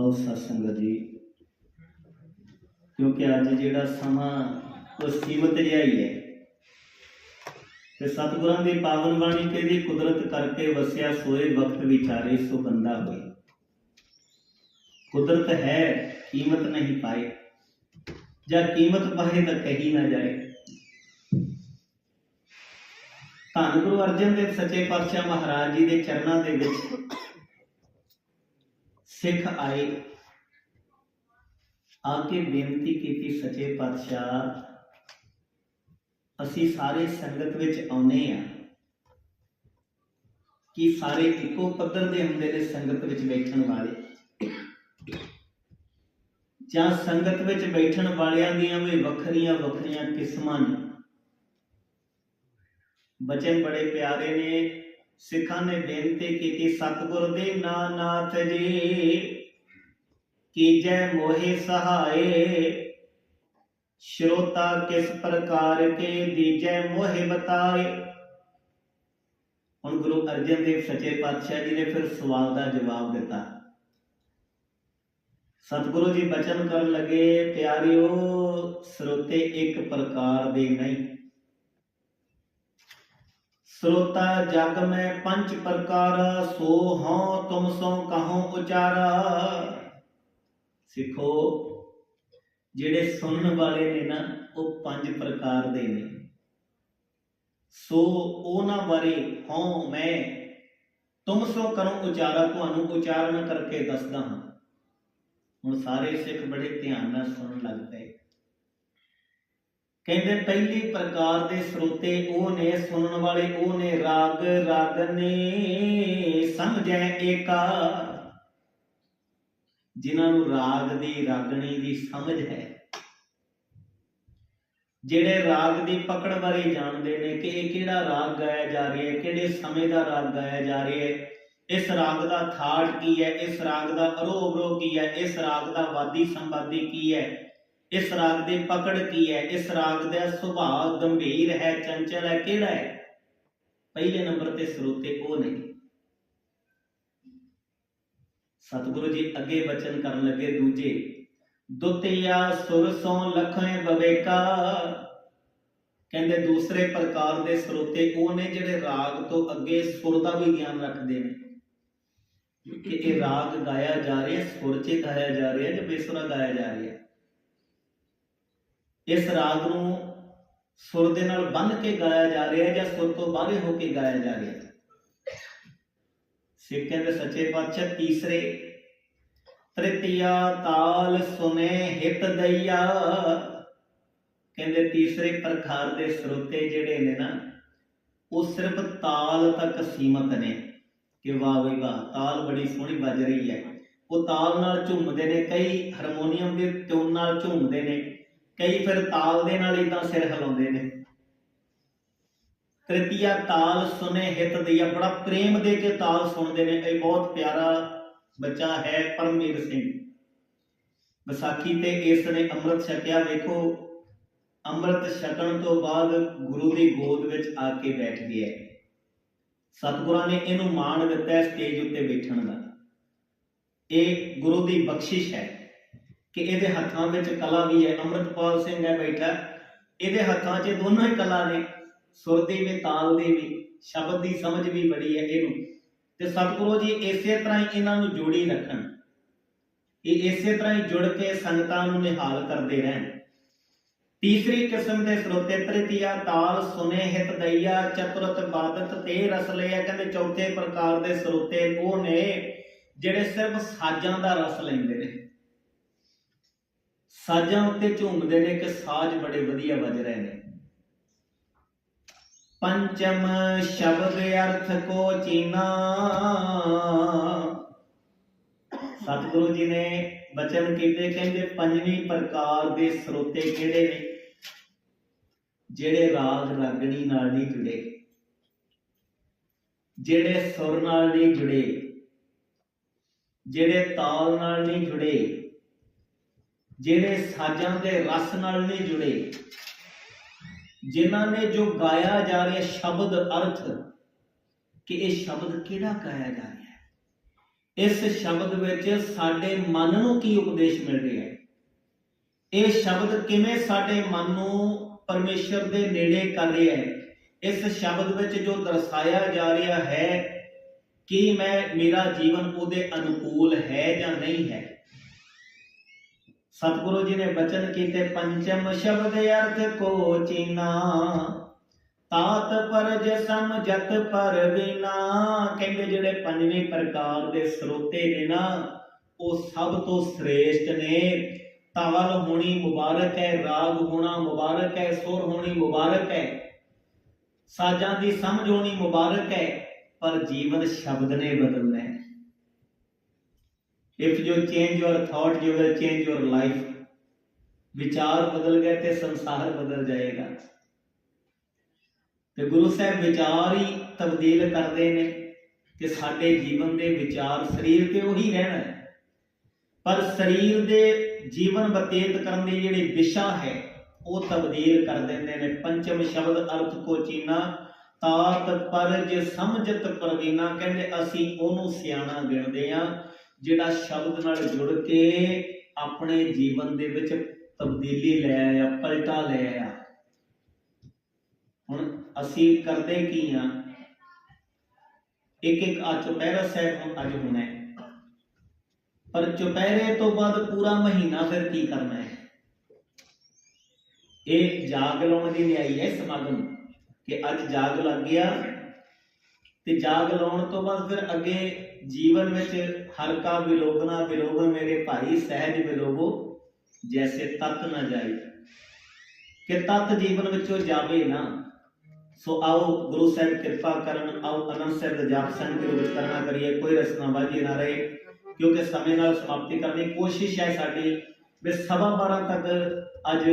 ਆਓ ਸਤਸੰਗਤ ਜੀ। ਕਿਉਂਕਿ ਅੱਜ ਜਿਹੜਾ ਸਮਾਂ ਉਹ ਸੀਮਤ ਜਿਹਾ ਹੀ ਹੈ। ਤੇ ਸਤਿਗੁਰਾਂ ਦੀ ਪਾਵਨ ਬਾਣੀ ਤੇ ਕੁਦਰਤ ਕਰਕੇ ਵਸਿਆ ਸੋਏ ਵਕਤ ਵਿਚਾਰੇ ਸੋ ਬੰਦਾ ਹੋਏ। ਕੁਦਰਤ ਹੈ, ਕੀਮਤ ਨਹੀਂ ਪਾਏ। ਜਾਂ ਕੀਮਤ ਪਾਏ ਤਾਂ ਕਹੀ ਨਾ ਜਾਏ। ਧੰਨ ਗੁਰੂ ਅਰਜਨ ਦੇਵ ਸੱਚੇ ਪਾਤਸ਼ਾਹ ਮਹਾਰਾਜ ਜੀ ਦੇ ਚਰਨਾਂ ਦੇ ਵਿੱਚ ਸਿੱਖ ਆਏ। ਆ ਕੇ ਬੇਨਤੀ ਕੀਤੀ, ਸੱਚੇ ਪਾਤਸ਼ਾਹ, ਅਸੀਂ ਸਾਰੇ ਸੰਗਤ ਵਿੱਚ ਆਉਨੇ ਆ ਕਿ ਸਾਰੇ ਇੱਕੋ ਪੱਧਰ ਦੇ ਹੁੰਦੇ ਨੇ ਸੰਗਤ ਵਿੱਚ ਬੈਠਣ ਵਾਲੇ। ਜਾਂ ਸੰਗਤ ਵਿੱਚ ਬੈਠਣ ਵਾਲਿਆਂ ਦੀਆਂ ਵੀ ਵੱਖਰੀਆਂ ਵੱਖਰੀਆਂ ਕਿਸਮਾਂ ਨੇ। ਬਚਨ ਬੜੇ ਪਿਆਰੇ ਨੇ। ਸਿੱਖਾਂ ਨੇ ਬੇਨਤੀ ਕੀਤੀ, ਸਤਿਗੁਰ ਦੇ ਨਾਨਾਥ ਜੀ। ਕੀਜੈ ਮੋਹਿ ਸਹਾਏ। ਸ਼ਰੋਤਾ ਕਿਸ ਪ੍ਰਕਾਰ ਕੇ ਦੀਜੈ ਮੋਹਿ ਬਤਾਏ। ਹੁਣ ਗੁਰੂ ਅਰਜਨ ਦੇਵ ਸੱਚੇ ਪਾਤਸ਼ਾਹ ਜੀ ਨੇ ਫਿਰ ਸਵਾਲ ਦਾ ਜਵਾਬ ਦਿੱਤਾ। ਸਤਿਗੁਰੂ ਜੀ ਬਚਨ ਕਰਨ ਲੱਗੇ, ਪਿਆਰਿਓ, ਸਰੋਤੇ ਇੱਕ ਪ੍ਰਕਾਰ ਦੇ ਨਹੀਂ। श्रोता जग में पंच प्रकार सो हों तुम सो कहो उचारा ਸਿੱਖੋ ਜਿਹੜੇ ਸੁਣਨ ਵਾਲੇ ਨੇ ਨਾ ਉਹ ਪੰਜ ਪ੍ਰਕਾਰ ਦੇ ਨੇ ਸੋ ਉਹਨਾਂ ਬਾਰੇ ਹਉ ਮੈਂ ਤੁਮ ਸੋ ਕਰੋ ਉਚਾਰਾ ਤੁਹਾਨੂੰ ਉਚਾਰਨ ਕਰਕੇ ਦੱਸਦਾ ਹਾਂ ਹੁਣ ਸਾਰੇ ਸਿੱਖ ਬੜੇ ਧਿਆਨ ਨਾਲ ਸੁਣਨ ਲੱਗ ਪਏ ਕਹਿੰਦੇ ਪਹਿਲੇ ਪ੍ਰਕਾਰ ਦੇ ਸਰੋਤੇ ਉਹ ਨੇ, ਸੁਣਨ ਵਾਲੇ ਉਹ ਨੇ, ਰਾਗ ਰਾਗਨੇ ਸਮਝੈ ਏਕਾ ਜਿਨ੍ਹਾਂ ਨੂੰ ਰਾਗ ਦੀ, ਰਾਗਣੀ ਦੀ ਸਮਝ ਹੈ। ਜਿਹੜੇ ਰਾਗ ਦੀ ਪਕੜ ਬਾਰੇ ਜਾਣਦੇ ਨੇ ਕਿ ਇਹ ਕਿਹੜਾ ਰਾਗ ਗਾਇਆ ਜਾ ਰਿਹਾ ਹੈ, ਕਿਹੜੇ ਸਮੇਂ ਦਾ ਰਾਗ ਗਾਇਆ ਜਾ ਰਿਹਾ ਹੈ, ਇਸ ਰਾਗ ਦਾ ਥਾੜ ਕੀ ਹੈ, ਇਸ ਰਾਗ ਦਾ ਅਰੋਹ ਅਵਰੋਹ ਕੀ ਹੈ, ਇਸ ਰਾਗ ਦਾ ਵਾਦੀ ਸੰਵਾਦੀ ਕੀ ਹੈ ਇਸ ਰਾਗ ਦੀ ਪਕੜ ਕੀ ਹੈ? ਇਸ ਰਾਗ ਦਾ ਸੁਭਾਅ ਗੰਭੀਰ ਹੈ, ਚੰਚਲ ਹੈ, ਕਿਹੜਾ ਹੈ? ਪਹਿਲੇ ਨੰਬਰ ਤੇ ਸਰੋਤੇ ਉਹ ਨੇ ਸਤਿਗੁਰੂ ਜੀ ਅੱਗੇ ਬਚਨ ਕਰਨ ਲੱਗੇ ਦੂਜੇ, ਦੁਤਿਆ ਸੁਰ ਸੋ ਲਖੈ ਬਵੇਕਾ। ਕਹਿੰਦੇ ਦੂਸਰੇ ਪ੍ਰਕਾਰ ਦੇ ਸਰੋਤੇ ਉਹ ਨੇ ਜਿਹੜੇ ਰਾਗ ਤੋਂ ਅੱਗੇ ਸੁਰ ਦਾ ਵੀ ਗਿਆਨ ਰੱਖਦੇ ਨੇ। ਕਿ ਇਹ ਰਾਗ ਗਾਇਆ ਜਾ ਰਿਹਾ, ਸੁਰ 'ਚ ਗਾਇਆ ਜਾ ਰਿਹਾ ਜਾਂ ਬੇਸੁਰਾ ਗਾਇਆ ਜਾ ਰਿਹਾ? ਇਸ ਰਾਗ ਨੂੰ ਸੁਰ ਦੇ ਨਾਲ ਬੰਨ੍ਹ ਕੇ ਗਾਇਆ ਜਾ ਰਿਹਾ ਹੈ ਜਾਂ ਸੁਰ ਤੋਂ ਬਾਹਰ ਹੋ ਕੇ ਗਾਇਆ ਜਾ ਰਿਹਾ ਹੈ? ਸਿੱਖ ਕਹਿੰਦੇ ਸੱਚੇ ਪਾਤਸ਼ਾਹ ਤੀਸਰੇ, ਤ੍ਰਿਤੀਆ ਤਾਲ ਸੁਨੇ ਹਿਤ ਦਈਆ। ਕਹਿੰਦੇ ਤੀਸਰੇ ਪ੍ਰਕਾਰ ਦੇ ਸਰੋਤੇ ਜਿਹੜੇ ਨੇ ਨਾ, ਉਹ ਸਿਰਫ ਤਾਲ ਤੱਕ ਸੀਮਤ ਨੇ ਕਿ ਵਾਹ ਬਈ ਵਾਹ, ਤਾਲ ਬੜੀ ਸੋਹਣੀ ਵੱਜ ਰਹੀ ਹੈ। ਉਹ ਤਾਲ ਨਾਲ ਝੂਮਦੇ ਨੇ, ਕਈ ਹਾਰਮੋਨੀਅਮ ਦੇ ਟੋਨ ਨਾਲ ਝੂਮਦੇ ਨੇ। ਕਈ ਫਿਰ ਤਾਲ ਦੇ ਨਾਲ ਇਦਾਂ ਸਿਰ ਹਿਲਾਉਂਦੇ ਨੇ। ਤ੍ਰਿਤੀਆ ਤਾਲ ਸੁਨੇ ਹਿਤ ਦਈਆ ਬੜਾ ਪ੍ਰੇਮ ਦੇ ਕੇ ਤਾਲ ਸੁਣਦੇ ਨੇ। ਇਹ ਬਹੁਤ ਪਿਆਰਾ ਬੱਚਾ ਹੈ ਪਰਮਵੀਰ ਸਿੰਘ। ਵਿਸਾਖੀ ਤੇ ਇਸ ਨੇ ਅੰਮ੍ਰਿਤ ਛਕਿਆ। ਵੇਖੋ, ਅੰਮ੍ਰਿਤ ਛਕਣ ਤੋਂ ਬਾਅਦ ਗੁਰੂ ਦੀ ਗੋਦ ਵਿੱਚ ਆ ਕੇ ਬੈਠ ਗਿਆ। ਸਤਿਗੁਰਾਂ ਨੇ ਇਹਨੂੰ ਮਾਣ ਦਿੱਤਾ ਸਟੇਜ ਉੱਤੇ ਬੈਠਣ ਦਾ। ਇਹ ਗੁਰੂ ਦੀ ਬਖਸ਼ਿਸ਼ ਹੈ। ਕਿ ਇਹਦੇ ਹੱਥਾਂ ਵਿੱਚ ਕਲਾ ਵੀ ਹੈ। ਅੰਮ੍ਰਿਤਪਾਲ ਸਿੰਘ ਹੈ ਬੈਠਾ। ਇਹਦੇ ਹੱਥਾਂ 'ਚ ਦੋਨੋਂ ਹੀ ਕਲਾ ਨੇ। ਸੁਰ ਦੀ ਵੀ, ਤਾਲ ਦੀ ਵੀ, ਸ਼ਬਦ ਦੀ ਸਮਝ ਵੀ ਬੜੀ ਹੈ ਇਹਨੂੰ। ਤੇ ਸਤਿਗੁਰੂ ਜੀ ਇਸੇ ਤਰ੍ਹਾਂ ਹੀ ਇਹਨਾਂ ਨੂੰ ਜੋੜੀ ਰੱਖਣ। ਇਹ ਇਸੇ ਤਰ੍ਹਾਂ ਹੀ ਜੁੜ ਕੇ ਸੰਗਤਾਂ ਨੂੰ ਨਿਹਾਲ ਕਰਦੇ ਰਹਿਣ। ਤੀਸਰੀ ਕਿਸਮ ਦੇ ਸਰੋਤੇ ਤ੍ਰਿਤੀਆ, ਤਾਲ, ਸੁਨੇ, ਹਿਤ ਦਈਆ ਚਤੁਰਤ, ਬਾਦਤ, ਤੇ ਰਸ ਲਿਆ ਕਹਿੰਦੇ ਚੌਥੇ ਪ੍ਰਕਾਰ ਦੇ ਸਰੋਤੇ ਉਹ ਨੇ ਜਿਹੜੇ ਸਿਰਫ ਸਾਜ਼ਾਂ ਦਾ ਰਸ ਲੈਂਦੇ ਨੇ। ਸਾਜ਼ਾਂ ਉੱਤੇ ਝੂਮਦੇ ਨੇ ਕਿ ਸਾਜ਼ ਬੜੇ ਵਧੀਆ ਵੱਜ ਰਹੇ ਨੇ। ਪੰਚਮ ਸ਼ਬਦ ਅਰਥ ਕੋ ਚੀਨਾ। ਸਤਿਗੁਰੂ ਜੀ ਨੇ ਬਚਨ ਕੀਤੇ, ਕਹਿੰਦੇ ਪੰਜਵੀਂ ਪ੍ਰਕਾਰ ਦੇ ਸਰੋਤੇ ਕਿਹੜੇ ਨੇ? ਜਿਹੜੇ ਰਾਗ ਰਾਗਣੀ ਨਾਲ ਨਹੀਂ ਜੁੜੇ। ਜਿਹੜੇ ਸੁਰ ਨਾਲ ਨਹੀਂ ਜੁੜੇ। ਜਿਹੜੇ ਤਾਲ ਨਾਲ ਨਹੀਂ ਜੁੜੇ। ਜਿਹੜੇ ਸਾਜ਼ਾਂ ਦੇ ਰਸ ਨਾਲ ਨਹੀਂ ਜੁੜੇ, ਜਿਨ੍ਹਾਂ ਨੇ ਜੋ ਗਾਇਆ ਜਾ ਰਿਹਾ ਸ਼ਬਦ ਅਰਥ, ਕਿ ਇਹ ਸ਼ਬਦ ਕਿਹੜਾ ਗਾਇਆ ਜਾ ਰਿਹਾ ਹੈ? ਇਸ ਸ਼ਬਦ ਵਿੱਚ ਸਾਡੇ ਮਨ ਨੂੰ ਕੀ ਉਪਦੇਸ਼ ਮਿਲ ਰਿਹਾ ਹੈ? ਇਹ ਸ਼ਬਦ ਕਿਵੇਂ ਸਾਡੇ ਮਨ ਨੂੰ ਪਰਮੇਸ਼ਰ ਦੇ ਨੇੜੇ ਕਰ ਰਿਹਾ ਹੈ? ਇਸ ਸ਼ਬਦ ਵਿੱਚ ਜੋ ਦਰਸਾਇਆ ਜਾ ਰਿਹਾ ਹੈ, ਕਿ ਮੈਂ, ਮੇਰਾ ਜੀਵਨ ਉਹਦੇ ਅਨੁਕੂਲ ਹੈ ਜਾਂ ਨਹੀਂ ਹੈ? ਸਤਿਗੁਰੂ ਜੀ ਨੇ ਬਚਨ ਕੀਤੇ, ਪੰਚਮ ਸ਼ਬਦ ਅਰਥ ਕੋ ਚੀਨਾ। ਤਾਤ ਪਰਜ ਸਮਝਤ ਪਰ ਬਿਨਾ। ਕਹਿੰਦੇ ਜਿਹੜੇ ਪੰਜਵੇਂ ਪ੍ਰਕਾਰ ਦੇ ਸਰੋਤੇ ਨੇ ਨਾ, ਉਹ ਸਭ ਤੋਂ ਸ੍ਰੇਸ਼ਟ ਨੇ। ਤਵਲ ਹੋਣੀ ਮੁਬਾਰਕ ਹੈ, ਰਾਗ ਹੋਣਾ ਮੁਬਾਰਕ ਹੈ, ਸੁਰ ਹੋਣੀ ਮੁਬਾਰਕ ਹੈ। ਸਾਜਾਂ ਦੀ ਸਮਝ ਹੋਣੀ ਮੁਬਾਰਕ ਹੈ, ਪਰ ਜੀਵਨ ਸ਼ਬਦ ਨੇ ਬਦਲਣਾ ਹੈ। If you change your thought you will change your life ਵਿਚਾਰ ਬਦਲ ਗਏ ਤੇ ਸੰਸਾਰ ਬਦਲ ਜਾਏਗਾ ਤੇ ਗੁਰੂ ਸਾਹਿਬ ਵਿਚਾਰ ਹੀ ਤਬਦੀਲ ਕਰਦੇ ਨੇ ਕਿ ਸਾਡੇ ਜੀਵਨ ਦੇ ਵਿਚਾਰ ਸਰੀਰ ਤੇ ਉਹੀ ਰਹਿਣਾ ਹੈ ਪਰ ਸਰੀਰ ਦੇ ਜੀਵਨ ਬਤੀਤ ਕਰਨ ਦੀ ਜਿਹੜੀ ਦਿਸ਼ਾ ਹੈ ਉਹ ਤਬਦੀਲ ਕਰ ਦਿੰਦੇ ਨੇ ਪੰਚਮ ਸ਼ਬਦ ਅਰਥ ਕੋ ਚੀਨਾ ਤਾਤ ਪਰਜ ਸਮਝਤ ਪ੍ਰਵੀਨਾ ਕਹਿੰਦੇ ਅਸੀਂ ਉਹਨੂੰ ਸਿਆਣਾ ਗਿਣਦੇ ਆ ਜਿਹੜਾ ਸ਼ਬਦ ਨਾਲ ਜੁੜ ਕੇ ਆਪਣੇ ਜੀਵਨ ਦੇ ਵਿੱਚ ਤਬਦੀਲੀ ਲੈ ਆਇਆ ਪਲਟਾ ਲੈ ਆਇਆ ਹੁਣ ਅਸੀਂ ਕਰਦੇ ਕੀ ਆ? ਇੱਕ ਇੱਕ ਆ, ਚੁਪਹਿਰਾ ਸਾਹਿਬ ਹੁਣ ਅੱਜ ਹੋਣਾ ਹੈ। ਪਰ ਚੁਪਹਿਰੇ ਤੋਂ ਬਾਅਦ ਪੂਰਾ ਮਹੀਨਾ ਫਿਰ ਕੀ ਕਰਨਾ ਹੈ? ਇਹ ਜਾਗ ਲਾਉਣ ਦੀ ਨਿਆਈ ਹੈ ਸਮਾਗਮ ਕਿ ਅੱਜ ਜਾਗ ਲੱਗ ਗਿਆ। ਤੇ ਜਾਗ ਲਾਉਣ ਤੋਂ ਬਾਅਦ ਫਿਰ ਅੱਗੇ ਜੀਵਨ ਵਿੱਚ ਹਰ ਕਾ ਵਿਲੋਕਨਾ ਵਿਲੋਗਨ ਮੇਰੇ ਭਾਈ ਸਹਿਜ ਵਿਲੋਗੋ ਜੈਸੇ ਤਤ ਨਾ ਜਾਏ। ਕਿ ਤਤ ਜੀਵਨ ਵਿੱਚੋਂ ਜਾਵੇ ਨਾ, ਸੋ ਆਓ ਗੁਰੂ ਸਾਹਿਬ ਕਿਰਪਾ ਕਰਨ, ਆਓ ਅਨੰਦ ਸਾਹਿਬ ਦਾ ਜਾਪ ਸੰਗ ਦੇ ਵਿੱਚ ਕਰਨਾ ਕਰੀਏ, ਕੋਈ ਰਸਨਾਬਾਜ਼ੀ ਨਾ ਰਹੇ, ਕਿਉਂਕਿ ਸਮੇਂ ਨਾਲ ਸਮਾਪਤੀ ਕਰਨੀ, ਕੋਸ਼ਿਸ਼ ਹੈ ਸਾਡੀ ਵੀ ਸਵਾ 12 ਤੱਕ ਅੱਜ